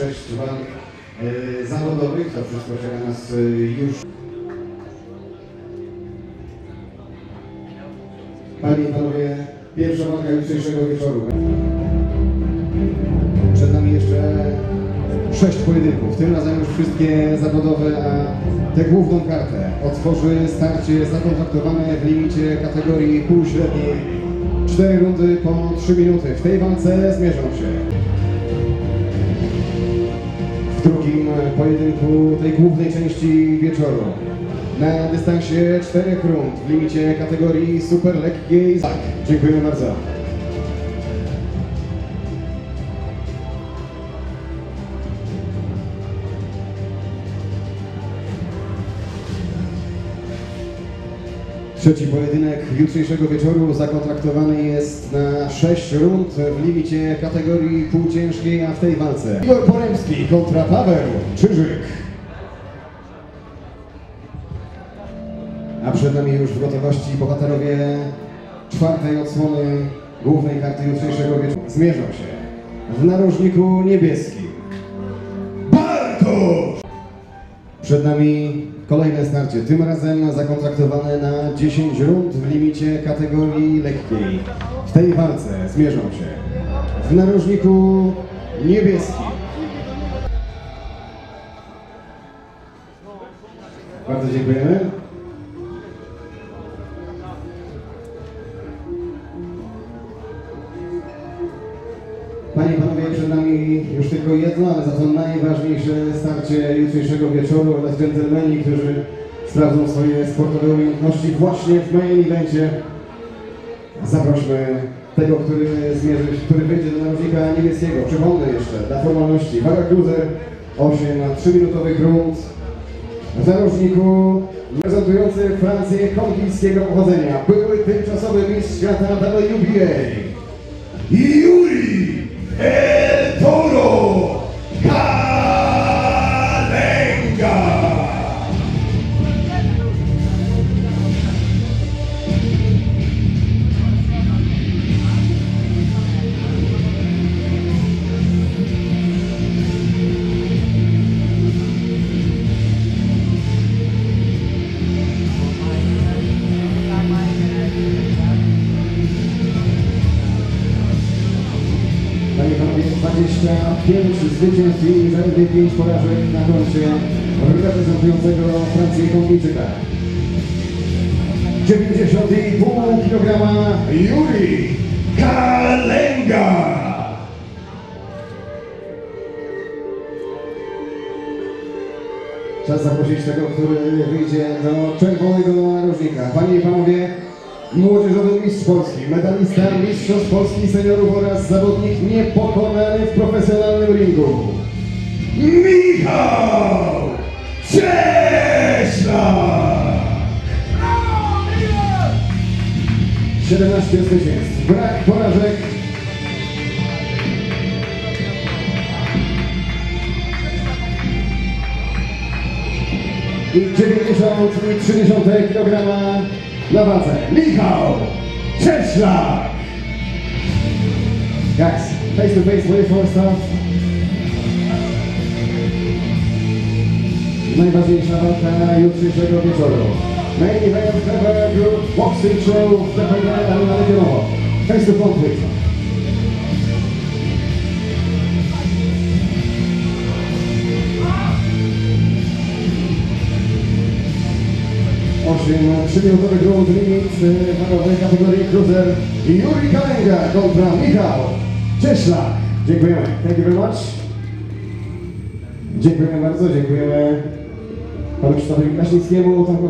sześć walk e, zawodowych. To wszystko czeka nas e, już. Panie i Panowie, pierwsza walka jutrzejszego wieczoru. Przed nami jeszcze sześć pojedynków, tym razem już wszystkie zawodowe, a tę główną kartę otworzy starcie zakontraktowane w limicie kategorii półśredniej. Cztery rundy po trzy minuty. W tej walce zmierzą się. W drugim pojedynku tej głównej części wieczoru. Na dystansie czterech rund w limicie kategorii super lekkiej. Tak, dziękujemy bardzo. Trzeci pojedynek jutrzejszego wieczoru zakontraktowany jest na 6 rund w limicie kategorii półciężkiej, a w tej walce Igor Poremski kontra Paweł Czyżyk. A przed nami już w gotowości bohaterowie czwartej odsłony głównej karty jutrzejszego wieczoru. Zmierzą się w narożniku niebieskim. Bartosz! Przed nami kolejne starcie, tym razem zakontraktowane na 10 rund w limicie kategorii lekkiej. W tej walce zmierzą się w narożniku niebieskim. Bardzo dziękujemy. Panie i Panowie, przed nami już tylko jedno, ale za to najważniejsze starcie jutrzejszego wieczoru oraz dżentelmeni, którzy sprawdzą swoje sportowe umiejętności właśnie w main evencie. Zaprośmy tego, który zmierzy, który wyjdzie do narożnika niebieskiego. Przypomnę jeszcze, dla formalności, waga cruiser, 8 3-minutowych rund. W narożniku reprezentujący Francję kongijskiego pochodzenia, były tymczasowy mistrz świata WBA. Yuri El Toro 25 zwycięstw i zaledwie 5 porażek na koncie reprezentującego Francję Kongijczyka. 90,5 kg Yuri Kalenga. Czas zaprosić tego, który wyjdzie do czerwonego narożnika. Panie i Panowie, młodzieżowy mistrz Polski, medalista mistrzostw Polski seniorów oraz zawodnik niepokonany w profesjonalnym ringu. Michał Cieślak! 17 zwycięstw, brak porażek. i 93 kg na wadze Michał Cześlak! Guys, face to face, wait for start. Najważniejsza walka jutrzejszego wieczoru. Main event Trevor Group Boxing Show w TPG Arena Legionowo. Face to conflict. 8 przyminutowy Gold Limit wagowej kategorii Cruiser Juri Kalenga kontra Michał Cieślak. Dziękujemy. Thank you very much. Dziękujemy bardzo, dziękujemy panu Krzysztofowi Kraśnickiemu.